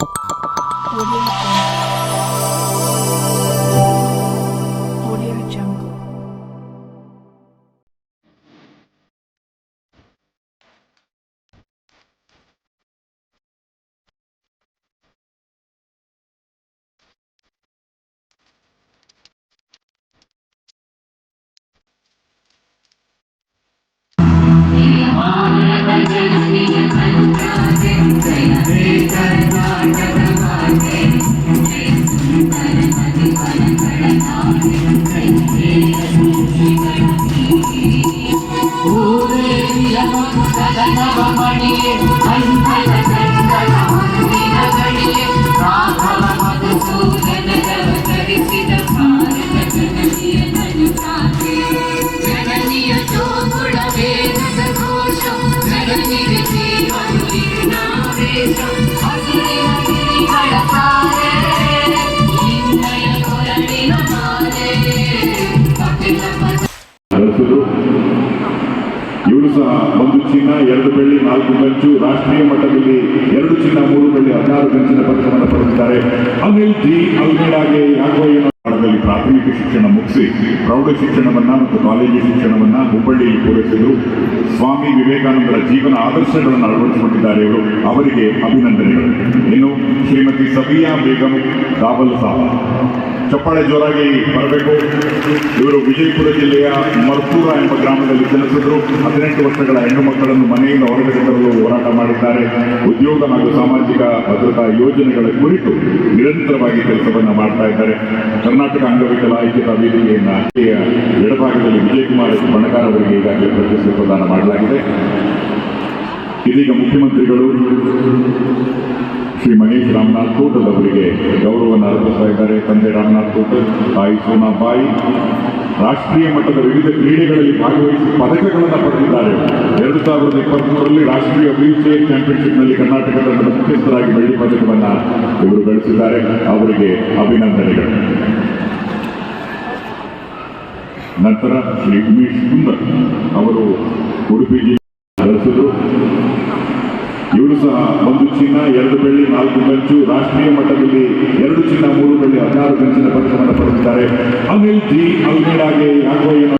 Audio ஓரே நவமணியே ஐந்தலகை ಇವರು ಸಹ ಒಂದು ಚಿನ್ನ, ಎರಡು ಬೆಳ್ಳಿ, ನಾಲ್ಕು ಕಂಚು ರಾಷ್ಟ್ರೀಯ ಮಟ್ಟದಲ್ಲಿ ಎರಡು ಚಿನ್ನ, ಮೂರು ಬೆಳ್ಳಿ, ಹದಿನಾರು ಕಂಚಿನ ಪದಕವನ್ನು ಪಡೆದಿದ್ದಾರೆ. ಅನಿಲ್ ಜಿ, ಅಲ್ಮೇಡಾಗೆ ಯಾಕೋ ಏನೋ ಪ್ರಾಥಮಿಕ ಶಿಕ್ಷಣ ಮುಗಿಸಿ ಪ್ರೌಢ ಶಿಕ್ಷಣವನ್ನ ಮತ್ತು ಕಾಲೇಜು ಶಿಕ್ಷಣವನ್ನ ಹುಬ್ಬಳ್ಳಿಯಲ್ಲಿ ಪೂರೈಸಿದರು. ಸ್ವಾಮಿ ವಿವೇಕಾನಂದರ ಜೀವನ ಆದರ್ಶಗಳನ್ನು ಅಳವಡಿಸಿಕೊಂಡಿದ್ದಾರೆ ಇವರು. ಅವರಿಗೆ ಅಭಿನಂದನೆಗಳು. ಇನ್ನು ಶ್ರೀಮತಿ ಸಬಿಯಾ ಬೇಗಂ, ದಾವಲ್ ಸಾಬ್. ಚಪ್ಪಾಳೆ ಜೋರಾಗಿ ಬರಬೇಕು. ಇವರು ವಿಜಯಪುರ ಜಿಲ್ಲೆಯ ಮರ್ಪೂರ ಎಂಬ ಗ್ರಾಮದಲ್ಲಿ ಜನಿಸಿದ್ರು. ಹದಿನೆಂಟು ವರ್ಷಗಳ ಹೆಣ್ಣು ಮಕ್ಕಳನ್ನು ಮನೆಯಿಂದ ಹೊರಗಡೆ ತರಲು ಹೋರಾಟ ಮಾಡಿದ್ದಾರೆ. ಉದ್ಯೋಗ ಹಾಗೂ ಸಾಮಾಜಿಕ ಭದ್ರತಾ ಯೋಜನೆಗಳ ಕುರಿತು ನಿರಂತರವಾಗಿ ಕೆಲಸವನ್ನು ಮಾಡ್ತಾ ಇದ್ದಾರೆ. ಕರ್ನಾಟಕ ಅಂಗವಿಕಲ ಐಕ್ಯತಾ ವೇದಿಕೆಯನ್ನ ಎಡಭಾಗದಲ್ಲಿ ವಿಜಯಕುಮಾರ್ ಬಣಕಾರ ಅವರಿಗೆ ಈಗಾಗಲೇ ಪ್ರಶಸ್ತಿ ಪ್ರದಾನ ಮಾಡಲಾಗಿದೆ. ಇದೀಗ ಮುಖ್ಯಮಂತ್ರಿಗಳು ರಾಮನಾಥ್ ಕೋಟಲ್ ಅವರಿಗೆ ಗೌರವವನ್ನು ಅರ್ಪಿಸ್ತಾ ಇದ್ದಾರೆ. ತಂದೆ ರಾಮನಾಥ್ ಕೋಟಲ್ ತಾಯಿ ಸೋನಾಬಾಯಿ ರಾಷ್ಟ್ರೀಯ ಮಟ್ಟದ ವಿವಿಧ ಕ್ರೀಡೆಗಳಲ್ಲಿ ಭಾಗವಹಿಸಿ ಪದಕಗಳನ್ನು ಪಡೆದಿದ್ದಾರೆ. ಎರಡು ಸಾವಿರದ ಇಪ್ಪತ್ಮೂರರಲ್ಲಿ ರಾಷ್ಟ್ರೀಯ ವೀಲ್ ಚೇರ್ ಚಾಂಪಿಯನ್ಶಿಪ್ನಲ್ಲಿ ಕರ್ನಾಟಕದ ಮುಖ್ಯಸ್ಥರಾಗಿ ಬೆಳ್ಳಿ ಪದಕವನ್ನು ಇವರು ಗಳಿಸಿದ್ದಾರೆ. ಅವರಿಗೆ ಅಭಿನಂದನೆಗಳು. ನಂತರ ಶ್ರೀ ಉಮೇಶ್ ಸುಂದರ್ ಒಂದು ಚಿನ್ನ, ಎರಡು ಬೆಳ್ಳಿ, ನಾಲ್ಕು ಕಂಚು ರಾಷ್ಟ್ರೀಯ ಮಟ್ಟದಲ್ಲಿ ಎರಡು ಚಿನ್ನ, ಮೂರು ಬೆಳ್ಳಿ, ಹದಿನಾರು ಕಂಚಿನ ಪದಕವನ್ನು ಪಡೆದಿದ್ದಾರೆ. ಅನಿಲ್ ಜಿ, ಅಲ್ಮೇಡಾಗೆ ಯಾಕೋ ಏನೋ